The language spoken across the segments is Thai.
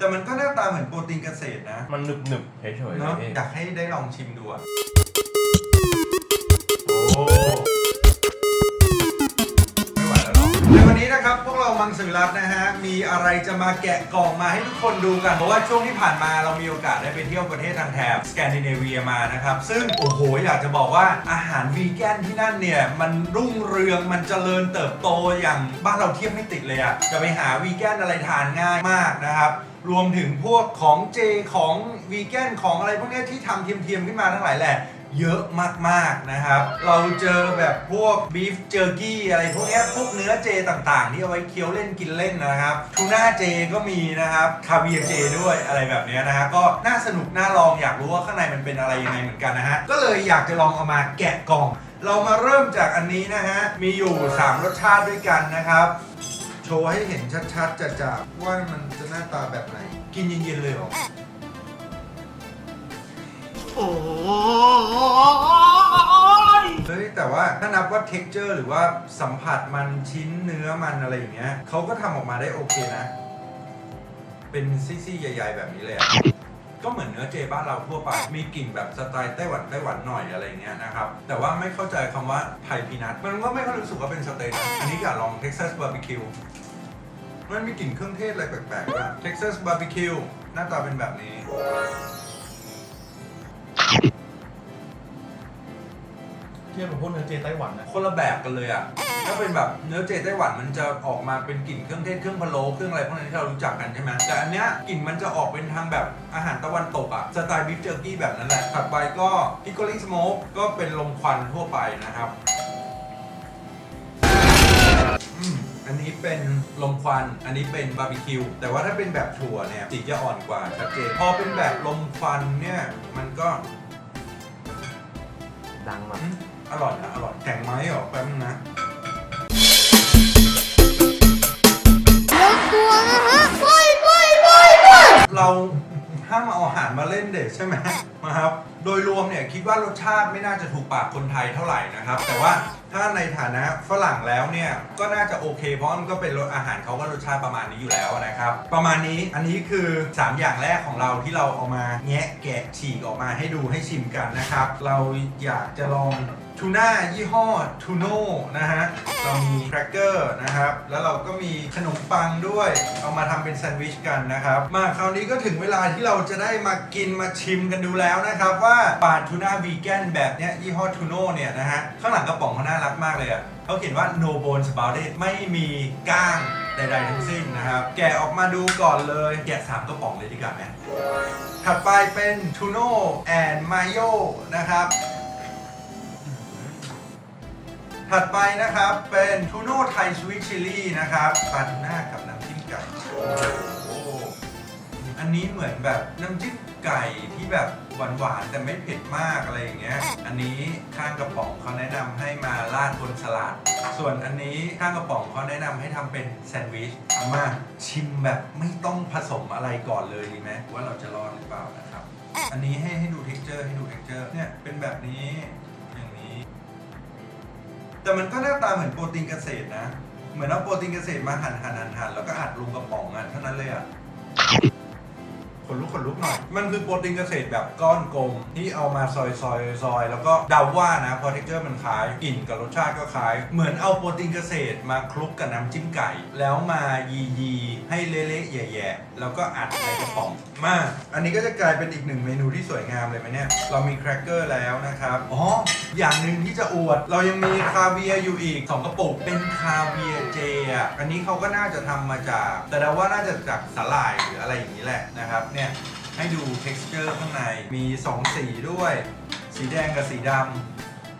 แต่มันก็หน้าตาเหมือนโปรตีนเกษตรนะมันหนึบหนึบๆเฉยๆเลเนาะยพี่อยากให้ได้ลองชิมดูอะโอ้ไม่ไหวแล้วหรอกในวันนี้นะครับพวกเรามังสวิรัตนะฮะมีอะไรจะมาแกะกล่องมาให้ทุกคนดูกัน เพราะว่าช่วงที่ผ่านมาเรามีโอกาสได้ไปเที่ยวประเทศทางแถบสแกนดิเนเวียมานะครับ ซึ่งโอ้โหอยากจะบอกว่าอาหารวีแกนที่นั่นเนี่ย มันรุ่งเรืองมันเจริญเติบโตอย่างบ้านเราเทียบไม่ติดเลยอะจะไปหาวีแกนอะไรทานง่ายมากนะครับ รวมถึงพวกของเจของวีแกนของอะไรพวกนี้ที่ทำเทียมๆขึ้นมาทั้งหลายแหละ เยอะมากๆนะครับ เราเจอแบบพวกบีฟเจอร์กี้อะไรพวกนี้พวกเนื้อเจต่างๆ ที่เอาไว้เคี้ยวเล่นกินเล่นนะครับทูน่าเจก็มีนะครับคาเวียร์เจด้วยอะไรแบบนี้นะฮะก็น่าสนุกน่าลองอยากรู้ว่าข้างในมันเป็นอะไรยังไงเหมือนกันนะฮะก็เลยอยากจะลองเอามาแกะกล่อง เรามาเริ่มจากอันนี้นะฮะมีอยู่ 3 รสชาติด้วยกันนะครับ โชว์ให้เห็นชัดๆจะๆว่ามันจะหน้าตาแบบไหน กินเย็นๆเลยเหรอเฮ้ยแต่ว่าถ้านับว่า texture หรือว่าสัมผัสมันชิ้นเนื้อมันอะไรอย่างเงี้ยเขาก็ทำออกมาได้โอเคนะ เป็นซี่ๆใหญ่ ๆ แบบนี้เลยอะ ก็เหมือนเนื้อเจบ้านเราทั่วไป มีกลิ่นแบบสไตล์ไต้หวันไต้หวันหน่อยอะไรอย่างเงี้ยนะครับ แต่ว่าไม่เข้าใจคำว่าไทยพีนัทมันก็ไม่ค่อยรู้สึกว่าเป็นสเต็กนะอันนี้อยากลอง Texas Barbecue มันมีกลิ่นเครื่องเทศอะไรแปลกๆด้วย Texas Barbecue หน้าตาเป็นแบบนี้ เทียบกับพวกเนื้อเจไต้หวันนะคนละแบบกันเลยอะ ถ้าเป็นแบบเนื้อเจไต้หวันมันจะออกมาเป็นกลิ่นเครื่องเทศเครื่องพะโล้เครื่องอะไรพวกนั้นที่เรารู้จักกันใช่ไหมแต่อันเนี้ยกลิ่นมันจะออกเป็นทางแบบอาหารตะวันตกอะสไตล์บิฟเจอร์กี้แบบนั้นแหละถัดไปก็พิ c โ l ลิงสโมกก็เป็นลมควันทั่วไปนะครับอืมอันนี้เป็นลมควัน อันนี้เป็นบาร์บีคิว แต่ว่าถ้าเป็นแบบถั่วเนี่ยสีจะอ่อนกว่าชัดเจน พอเป็นแบบลมควันเนี่ยมันก็ ดังแบบอืมอร่อยนะ อร่อยแข็งไหมเหรอแป๊บนึงนะ กลัวนะฮะปล่อยปล่อยปล่อยปเราห้ามเอาอาหารมาเล่นเด็กใช่ไหมนะครับ โดยรวมเนี่ยคิดว่ารสชาติไม่น่าจะถูกปากคนไทยเท่าไหร่นะครับ แต่ว่าถ้าในฐานะฝรั่งแล้วเนี่ยก็น่าจะโอเค เพราะมันก็เป็นรสอาหารเขาก็รสชาติประมาณนี้อยู่แล้วนะครับ ประมาณนี้อันนี้คือ 3 อย่างแรกของเราที่เราเอามาแงะแกะฉีกออกมาให้ดูให้ชิมกันนะครับ เราอยากจะลอง ทูน่ายี่ห้อทูโน่นะฮะ เรามีแครกเกอร์นะครับ แล้วเราก็มีขนมปังด้วย เอามาทำเป็นแซนด์วิชกันนะครับ มาคราวนี้ก็ถึงเวลาที่เราจะได้มากินมาชิมกันดูแล้วนะครับ ว่าปลาทูน่าวีแกนแบบเนี้ยยี่ห้อทูโน่เนี่ยนะฮะ ข้างหลังกระป๋องเขาน่ารักมากเลยอะเขาเขียนว่า no bones about it ไม่มีก้างใดๆทั้งสิ้นนะครับ แกะออกมาดูก่อนเลย แกะสามกระป๋องเลยดีกว่าไหมถัดไปเป็นทูโน่แอนมาโยนะครับ ถัดไปนะครับเป็นทูโน่ไทยสวีทชิลลี่นะครับปลาทูน่ากับน้ำจิ้มไก่โอ้โหอันนี้เหมือนแบบน้ำจิ้มไก่ที่แบบหวานๆแต่ไม่เผ็ดมากอะไรอย่างเงี้ย อันนี้ข้างกระป๋องเขาแนะนำให้มาราดบนสลัด ส่วนอันนี้ข้างกระป๋องเขาแนะนำให้ทำเป็นแซนด์วิชเอามาชิมแบบไม่ต้องผสมอะไรก่อนเลยดีไหมว่าเราจะรอดหรือเปล่านะครับ อันนี้ให้ให้ดู texture ให้ดู texture เนี่ยเป็นแบบนี้ แต่มันก็หน้าตาเหมือนโปรตีนเกษตรนะ เหมือนเอาโปรตีนเกษตรมาหั่นหั่นหั่นหั่นแล้วก็อัดลงกระป๋องอะเท่านั้นเลยอะขนลุกขนลุกหน่อยมันคือโปรตีนเกษตรแบบก้อนกลมที่เอามาซอยซอยซอยแล้วก็เดาว่านะพอเท็กเจอร์มันคล้ายกลิ่นกับรสชาติก็คล้าย เหมือนเอาโปรตีนเกษตรมาคลุกกับน้ำจิ้มไก่ แล้วมายียีให้เละๆแย่ๆแล้วก็อัดในกระป๋องมา อันนี้ก็จะกลายเป็นอีกหนึ่งเมนูที่สวยงามเลยไหมเนี่ย เรามีแครกเกอร์แล้วนะครับ อ๋อ อย่างหนึ่งที่จะอวด เรายังมีคาเวียร์อยู่อีกสองกระปุกเป็นคาเวียร์เจอะอันนี้เขาก็น่าจะทำมาจาก แต่เดาว่าน่าจะจากสาหร่ายหรืออะไรอย่างนี้แหละนะครับเนี่ยให้ดู texture ข้างในมี 2 สีด้วย สีแดงกับสีด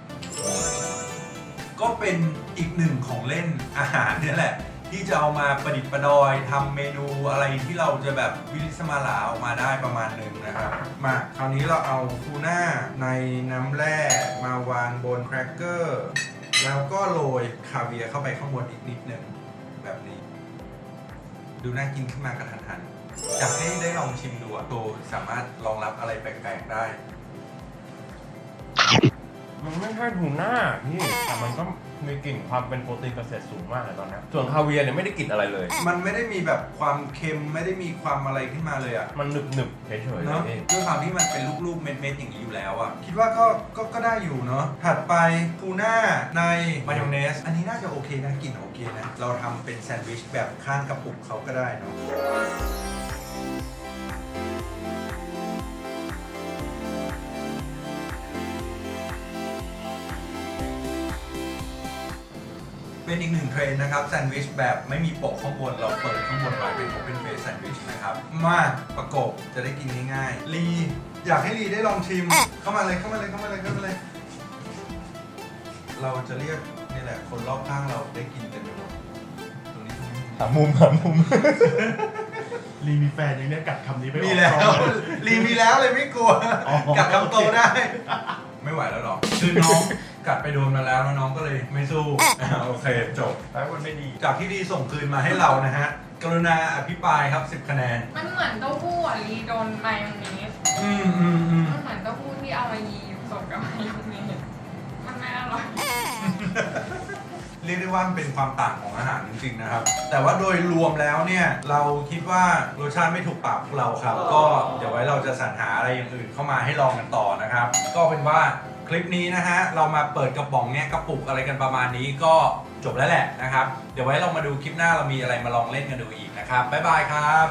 ำก็เป็นอีกหนึ่งของเล่นอาหารเนี่ยแหละ ที่จะเอามาประดิษฐ์ประดอยทำเมนูอะไรที่เราจะแบบวิลิสมาลาออกมาได้ประมาณหนึ่งนะครับ มาคราวนี้เราเอาทูน่าในน้ำแร่มาวางบนแครกเกอร์แล้วก็โรยคาเวียร์เข้าไปข้างบนอีกนิดหนึ่งแบบนี้ ดูน่ากินขึ้นมากระทันหันอยากให้ได้ลองชิมดูอะโตสามารถรองรับอะไรแปลกๆได้ มมันไม่ใช่ทูน่าพี่แต่มันก็มีกลิ่นความเป็นโปรตีนเกษตรสูงมากเลยตอนนี้ส่วนคาเวียร์เนี่ยไม่ได้กลิ่นอะไรเลย มันไม่ได้มีแบบความเค็มไม่ได้มีความอะไรขึ้นมาเลยอะมันหนึบหนึบๆเฉยๆเลเนาะยพี่ด้วยความที่มันเป็นลูกๆเม็ดๆอย่างนี้อยู่แล้วอะคิดว่าก็ก็ก็ได้อยู่เนาะถัดไปทูน่าในมายองเนส อันนี้น่าจะโอเคนะกลิ่นโอเคนะ เราทำเป็นแซนด์วิชแบบข้างกระปุกเขาก็ได้เนาะ เป็นอีกหนึ่งเทรนด์นะครับแซนด์วิชแบบไม่มีโปะข้างบนเราเปิดข้างบนไว้เป็นโอเพนเฟสแซนด์วิชนะครับ มาประกบจะได้กินง่ายๆลีอยากให้ลีได้ลองชิม เข้ามาเลยเข้ามาเลยเข้ามาเลยเข้ามาเลย เราจะเรียกนี่แหละ คนรอบข้างเราได้กินเต็มไปหมดตรงนี้ตรงนี้ หามุมหามุม รีมีแฟนยังเนี่ยกัดคำนี้ไปออกมีแล้วกล้องเลยลีมีแล้วเลยไม่กลัว อ๋อกัดคำโตได้ ไม่ไหวแล้วหรอ คือน้อง กัดไปโดนมาแล้วแล้วน้องก็เลยไม่สู้อ่าโอเคจบแล้วมันไม่ดี จากที่ดีส่งคืนมาให้เรานะฮะ กรุณาอภิปรายครับ 10 คะแนน มันเหมือนเต้าหู้อะรีโดนมายองเนสอืมอืมอืมมันเหมือนเต้าหู้ที่เอามายีผสมกับมายองเนสมันไม่อร่อยเรียกได้ว่ามันเป็นความต่างของอาหารจริงๆนะครับ แต่ว่าโดยรวมแล้วเนี่ย เราคิดว่ารสชาติไม่ถูกปากพวกเราครับ ก็เดี๋ยวไว้เราจะสรรหาอะไรอย่างอื่นเข้ามาให้ลองกันต่อนะครับ ก็เป็นว่า คลิปนี้นะฮะเรามาเปิดกระป๋องเนี่ยกระปุกอะไรกันประมาณนี้ก็จบแล้วแหละนะครับ เดี๋ยวไว้เรามาดูคลิปหน้าเรามีอะไรมาลองเล่นกันดูอีกนะครับบ๊ายบายครับ